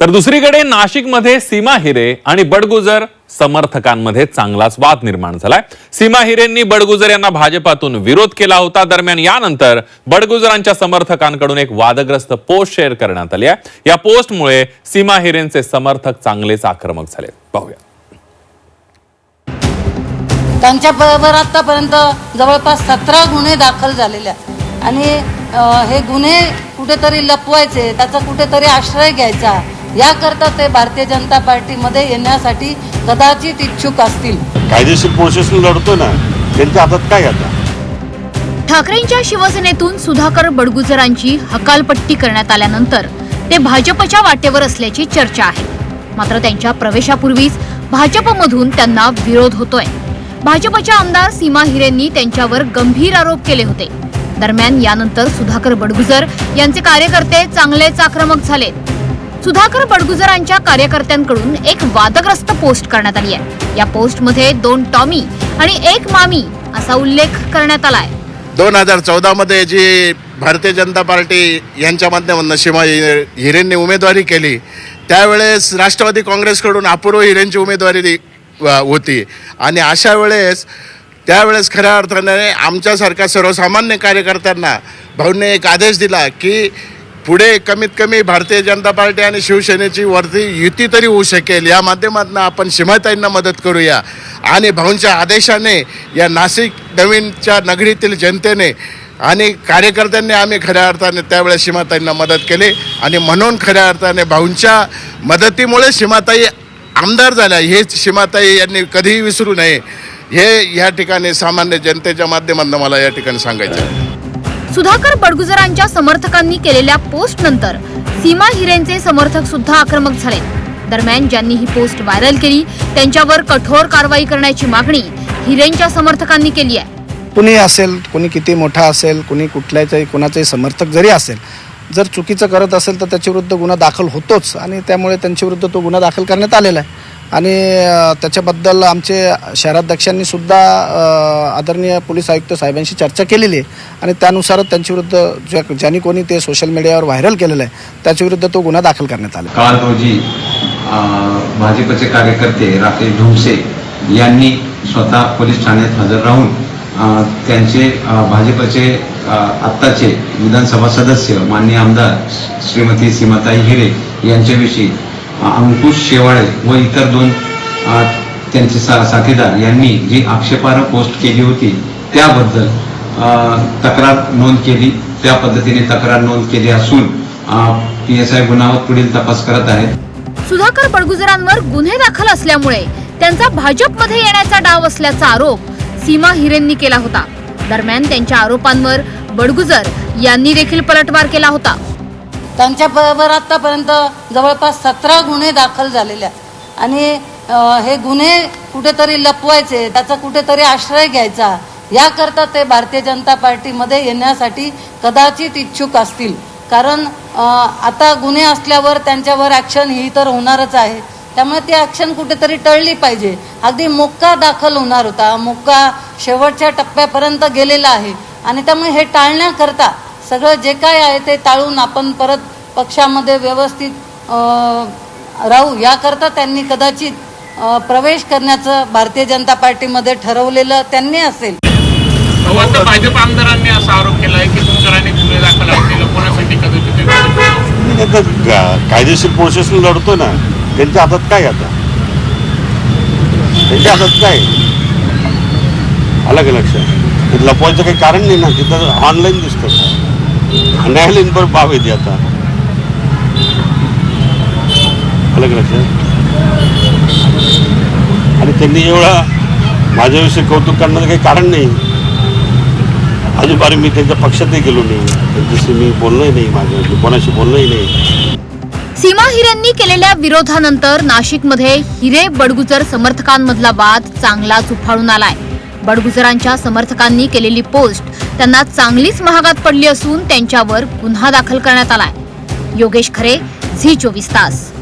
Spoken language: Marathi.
तर दुसरीकडे नाशिकमध्ये सीमा हिरे आणि बडगुजर समर्थकांमध्ये चांगलाच वाद निर्माण झालाय. सीमा हिरेंनी बडगुजर यांना भाजपातून विरोध केला होता. दरम्यान यानंतर बडगुजरांच्या समर्थकांकडून एक वादग्रस्त पोस्ट शेअर करण्यात आली आहे. या पोस्टमुळे सीमा हिरेंचे समर्थक चांगलेच आक्रमक झाले. पाहूया. त्यांच्या बरोबर आतापर्यंत जवळपास सतरा गुन्हे दाखल झालेले आहेत. आणि हे गुन्हे कुठेतरी लपवायचे त्याचा कुठेतरी आश्रय घ्यायचा याकरता ते भारतीय जनता पार्टीमध्ये येण्यासाठी कदाचित इच्छुक असतील. कायदेशीर प्रोसेस लढतो ना. त्यांच्या हातात काय आता? ठाकरेंच्या शिवसेनेतून सुधाकर बडगुजरांची हकालपट्टी करण्यात आल्यानंतर ते भाजपच्या वाटेवर असल्याची चर्चा आहे. मात्र त्यांच्या प्रवेशापूर्वीच भाजपमधून त्यांना विरोध होतोय. भाजपच्या आमदार सीमा हिरेंनी त्यांच्यावर गंभीर आरोप केले होते. दरम्यान यानंतर सुधाकर बडगुजर यांचे कार्यकर्ते चांगलेच आक्रमक झाले सुधाकर बडगुजरांच्या कार्यकर्त्यांकडून एक वादग्रस्त पोस्ट करण्यात आली आहे. या पोस्टमध्ये दोन टॉमी आणि एक मामी असा उल्लेख करण्यात आलाय दोन हजार चौदामध्ये जी भारतीय जनता पार्टी यांच्या माध्यमातून हि- हिरेंनी उमेदवारी केली त्यावेळेस राष्ट्रवादी काँग्रेसकडून अपूर्व हिरेंची उमेदवारी होती. आणि अशा वेळेस त्यावेळेस खऱ्या अर्थाने आमच्यासारख्या सर्वसामान्य कार्यकर्त्यांना भाऊंनी एक आदेश दिला की पुढे कमीत कमी भारतीय जनता पार्टी आणि शिवसेनेची वरती युती तरी होऊ शकेल. या माध्यमातून आपण सीमाताईंना मदत करूया. आणि भाऊंच्या आदेशाने या नाशिक नवीनच्या नगरीतील जनतेने आणि कार्यकर्त्यांनी आम्ही खऱ्या अर्थाने त्यावेळेस सीमाताईंना मदत केली. आणि म्हणून खऱ्या अर्थाने भाऊंच्या मदतीमुळे सीमाताई आमदार झाल्या. हे सीमाताई यांनी कधीही विसरू नये. हे या ठिकाणी सामान्य जनतेच्या माध्यमातून मला या ठिकाणी सांगायचं आहे. सुधाकर बडगुजरांच्या समर्थकांनी केलेल्या पोस्ट नंतर सीमा हिरेंचे समर्थक सुद्धा आक्रमक झाले. दरम्यान ज्यांनी ही पोस्ट व्हायरल केली त्यांच्यावर कठोर कारवाई करण्याची मागणी हिरेंच्या समर्थकांनी केली आहे. कुणी असेल कुणी किती मोठा असेल कुणी कुठल्याचाही कुणाचाही समर्थक जरी असेल जर चुकीचं करत असेल तर त्याच्याविरुद्ध गुन्हा दाखल होतोच आणि त्यामुळे त्यांच्याविरुद्ध तो गुन्हा दाखल करण्यात आलेला आहे. आणि त्याच्याबद्दल आमचे शहराध्यक्षांनी सुद्धा आदरणीय पोलीस आयुक्त साहेबांशी चर्चा केलेली आहे. आणि त्यानुसारच त्यांच्याविरुद्ध ज्या ज्यांनी कोणी ते सोशल मीडियावर व्हायरल केलेलं आहे त्याच्याविरुद्ध तो गुन्हा दाखल करण्यात आला. काल रोजी भाजपचे कार्यकर्ते राकेश ढोंगसे यांनी स्वतः पोलीस ठाण्यात हजर राहून त्यांचे भाजपचे आत्ताचे विधानसभा सदस्य मान्य आमदार श्रीमती सीमाताई हिरे यांच्याविषयी अंकुश शेवाळे व इतर दोन त्यांचे सा साथीदार यांनी जी आक्षेपार्ह पोस्ट केली होती त्याबद्दल तक्रार नोंद केली. त्या पद्धतीने तक्रार नोंद केली असून पी एस आय गुन्हावर पुढील तपास करत आहेत. सुधाकर बडगुजरांवर गुन्हे दाखल असल्यामुळे त्यांचा भाजपमध्ये येण्याचा डाव असल्याचा आरोप सीमा हिरेंनी केला होता. दरम्यान त्यांच्या आरोपांवर बडगुजर यांनी देखील पलटवार केला होता. त्यांच्याबरोबर आत्तापर्यंत जवळपास सतरा गुन्हे दाखल झालेले आहेत. आणि हे गुन्हे कुठेतरी लपवायचे त्याचा कुठेतरी आश्रय घ्यायचा याकरता ते भारतीय जनता पार्टीमध्ये येण्यासाठी कदाचित इच्छुक असतील. कारण आता गुन्हे असल्यावर त्यांच्यावर ॲक्शन ही तर होणारच आहे. त्यामुळे ती ॲक्शन कुठेतरी टळली पाहिजे. अगदी मोक्का दाखल होणार होता. मोक्का शेवटच्या टप्प्यापर्यंत गेलेला आहे. आणि त्यामुळे हे टाळण्याकरता सगळं जे काय आहे ते टाळून आपण परत पक्षामध्ये व्यवस्थित अ, राहू. याकरता त्यांनी कदाचित प्रवेश करण्याचं भारतीय जनता पार्टीमध्ये ठरवलेलं त्यांनी असेल. भाजप आमदारांनी असा आरोप केला आहे की तुमकरांनी गुन्हे दाखल कोणासाठी कदाचित कायदेशीर प्रोसेस लढतो ना. त्यांच्या हातात काय आता? त्यांच्या हातात काय? आलं का लक्षात? लपवायचं काही कारण नाही ना. तिथं ऑनलाईन दिसतं. न्यायालयीन पण बाब येते आता. आलं लक्षात आणि त्यांनी एवढा माझ्याविषयी कौतुक करण्याचं काही कारण नाही. अजून बारी मी त्यांच्या पक्षातही गेलो नाही त्यांच्याशी मी बोललोही नाही माझ्या कोणाशी बोललोही नाही. सीमा हिरेंनी केलेल्या विरोधानंतर नाशिकमध्ये हिरे बडगुजर समर्थकांमधला वाद चांगलाच उफाळून आलाय. बडगुजरांच्या समर्थकांनी केलेली पोस्ट त्यांना चांगलीच महागात पडली असून त्यांच्यावर गुन्हा दाखल करण्यात आलाय. योगेश खरे झी चोवीस तास.